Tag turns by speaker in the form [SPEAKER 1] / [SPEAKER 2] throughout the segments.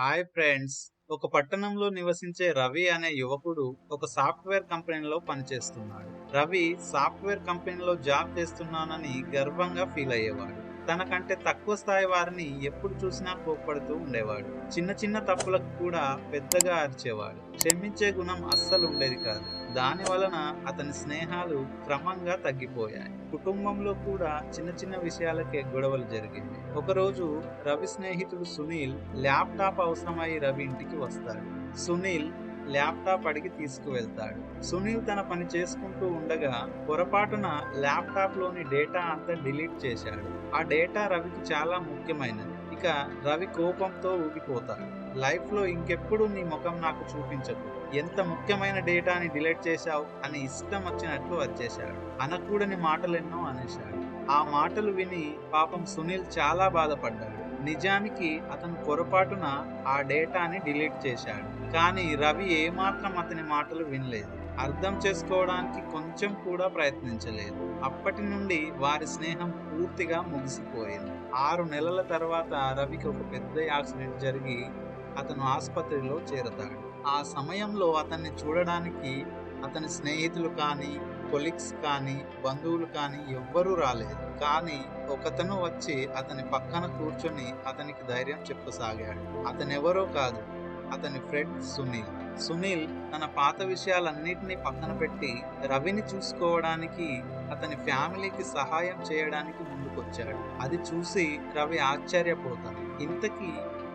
[SPEAKER 1] Hi friends. ఒక పట్టణంలో నివసించే రవి అనే యువకుడు ఒక సాఫ్ట్వేర్ కంపెనీలో పనిచేస్తున్నాడు. రవి సాఫ్ట్వేర్ కంపెనీలో జాబ్ చేస్తున్నానని గర్వంగా ఫీల్ అయ్యేవాడు. తనకంటే తక్కువ స్థాయి వారిని ఎప్పుడు చూసినా కోప్పడుతూ ఉండేవాడు. చిన్న చిన్న తప్పులకు కూడా పెద్దగా అరిచేవాడు. క్షమించే గుణం అస్సలు ఉండేది కాదు. దాని వలన అతని స్నేహాలు క్రమంగా తగ్గిపోయాయి. కుటుంబంలో కూడా చిన్న చిన్న విషయాలకే గొడవలు జరిగింది. ఒకరోజు రవి స్నేహితుడు సునీల్ ల్యాప్టాప్ అవసరమై రవి ఇంటికి వస్తాడు. సునీల్ ల్యాప్టాప్ అడిగి తీసుకువెళ్తాడు. సునీల్ తన పని చేసుకుంటూ ఉండగా పొరపాటున ల్యాప్టాప్లోని డేటా అంతా డిలీట్ చేశాడు. ఆ డేటా రవికి చాలా ముఖ్యమైనది. ఇక రవి కోపంతో ఊగిపోతాడు. లైఫ్లో ఇంకెప్పుడు నీ ముఖం నాకు చూపించకు. ఎంత ముఖ్యమైన డేటాని డిలీట్ చేశావు అని ఇష్టం వచ్చినట్లు వచ్చేశాడు అనకూడని మాటలెన్నో అనేశాడు. ఆ మాటలు విని పాపం సునీల్ చాలా బాధపడ్డాడు. నిజానికి అతను పొరపాటున ఆ డేటాని డిలీట్ చేశాడు. కానీ రవి ఏమాత్రం అతని మాటలు వినలేదు. అర్థం చేసుకోవడానికి కొంచెం కూడా ప్రయత్నించలేదు. అప్పటి నుండి వారి స్నేహం పూర్తిగా ముగిసిపోయింది. ఆరు నెలల తర్వాత రవికి ఒక పెద్ద యాక్సిడెంట్ జరిగి అతను ఆసుపత్రిలో చేరతాడు. ఆ సమయంలో అతన్ని చూడడానికి అతని స్నేహితులు కానీ కొలిగ్స్ కానీ బంధువులు కానీ ఎవ్వరూ రాలేదు. కానీ ఒకతను వచ్చి అతని పక్కన కూర్చొని అతనికి ధైర్యం చెప్పసాగాడు. అతనెవరో కాదు అతని ఫ్రెండ్ సునీల్. సునీల్ తన పాత విషయాలన్నిటినీ పక్కన పెట్టి రవిని చూసుకోవడానికి అతని ఫ్యామిలీకి సహాయం చేయడానికి ముందుకొచ్చాడు. అది చూసి రవి ఆశ్చర్యపోతాడు. ఇంతకీ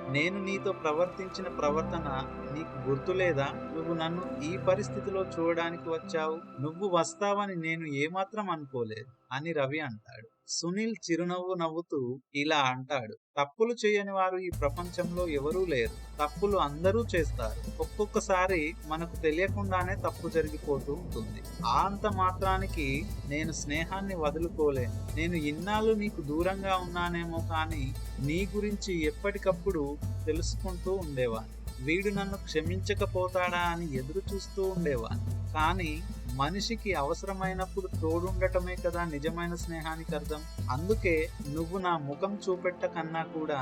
[SPEAKER 1] నేను నీతో ప్రవర్తించిన ప్రవర్తన నీకు గుర్తులేదా నువ్వు నన్ను ఈ పరిస్థితిలో చూడడానికి వచ్చావు. నువ్వు వస్తావని నేను ఏమాత్రం అనుకోలేదు. అని రవి అంటాడు. సునీల్ చిరునవ్వు నవ్వుతూ ఇలా అంటాడు. తప్పులు చేయని వారు ఈ ప్రపంచంలో ఎవరూ లేరు. తప్పులు అందరూ చేస్తారు. ఒక్కొక్కసారి మనకు తెలియకుండానే తప్పు జరిగిపోతూ ఉంటుంది. ఆ అంత మాత్రానికి నేను స్నేహాన్ని వదులుకోలేను. నేను ఇన్నాళ్ళు నీకు దూరంగా ఉన్నానేమో కానీ నీ గురించి ఎప్పటికప్పుడు తెలుసుకుంటూ ఉండేవాడిని వీడు నన్ను క్షమించకపోతాడా అని ఎదురు చూస్తూ ఉండేవాడిని కానీ మనిషికి అవసరమైనప్పుడు తోడుండటమే కదా నిజమైన స్నేహానికి అర్థం. అందుకే నువ్వు నా ముఖం చూపెట్ట కన్నా కూడా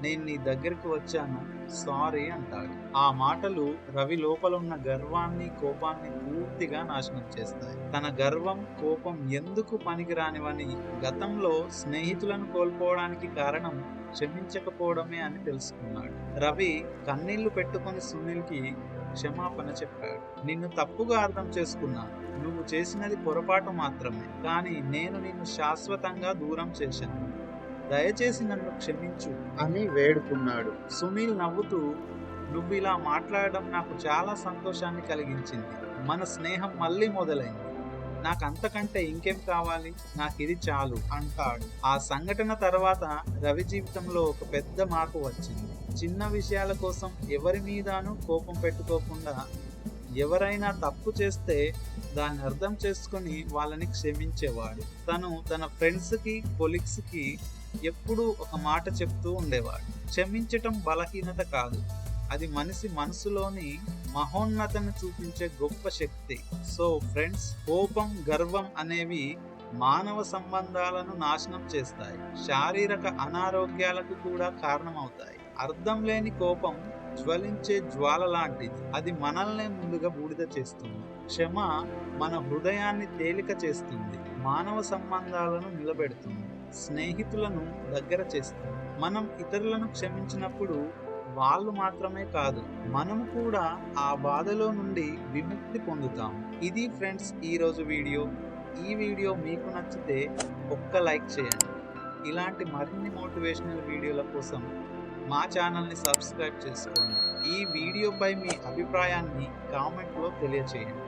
[SPEAKER 1] నేను నీ దగ్గరికి వచ్చాను సారీ అంటాడు. ఆ మాటలు రవి లోపల ఉన్న గర్వాన్ని కోపాన్ని పూర్తిగా నాశనం చేస్తాయి. తన గర్వం కోపం ఎందుకు పనికిరానివని గతంలో స్నేహితులను కోల్పోవడానికి కారణం క్షమించకపోవడమే అని తెలుసుకున్నాడు. రవి కన్నీళ్ళు పెట్టుకుని సునీల్కి క్షమాపణ చెప్పాడు. నిన్ను తప్పుగా అర్థం చేసుకున్నాను నువ్వు చేసినది పొరపాటు మాత్రమే కానీ నేను నిన్ను శాశ్వతంగా దూరం చేశాను. దయచేసి నన్ను క్షమించు అని వేడుకున్నాడు. సునీల్ నవ్వుతూ నువ్వు ఇలా మాట్లాడడం నాకు చాలా సంతోషాన్ని కలిగించింది. మన స్నేహం మళ్ళీ మొదలైంది. నాకు అంతకంటే ఇంకేం కావాలి? నాకు ఇది చాలు అంటాడు. ఆ సంఘటన తర్వాత రవి జీవితంలో ఒక పెద్ద మార్పు వచ్చింది. చిన్న విషయాల కోసం ఎవరి మీదను కోపం పెట్టుకోకుండా ఎవరైనా తప్పు చేస్తే దాన్ని అర్థం చేసుకొని వాళ్ళని క్షమించేవాడు. తను తన ఫ్రెండ్స్కి కొలిగ్స్కి ఎప్పుడూ ఒక మాట చెప్తూ ఉండేవాడు. క్షమించటం బలహీనత కాదు. అది మనిషి మనసులోని మహోన్నతను చూపించే గొప్ప శక్తి. సో ఫ్రెండ్స్ కోపం గర్వం అనేవి మానవ సంబంధాలను నాశనం చేస్తాయి. శారీరక అనారోగ్యాలకు కూడా కారణమవుతాయి. అర్థం లేని కోపం జ్వలించే జ్వాల లాంటిది. అది మనల్నే ముందుగా బూడిద చేస్తుంది. క్షమ మన హృదయాన్ని తేలిక చేస్తుంది. మానవ సంబంధాలను నిలబెడుతుంది. స్నేహితులను దగ్గర చేస్తాం. మనం ఇతరులను క్షమించినప్పుడు వాళ్ళు మాత్రమే కాదు మనం కూడా ఆ బాధలో నుండి విముక్తి పొందుతాం. ఇది ఫ్రెండ్స్ ఈరోజు వీడియో. ఈ వీడియో మీకు నచ్చితే ఒక్క లైక్ చేయండి. ఇలాంటి మరిన్ని మోటివేషనల్ వీడియోల కోసం మా ఛానల్ని సబ్స్క్రైబ్ చేసుకోండి. ఈ వీడియోపై మీ అభిప్రాయాన్ని కామెంట్లో తెలియచేయండి.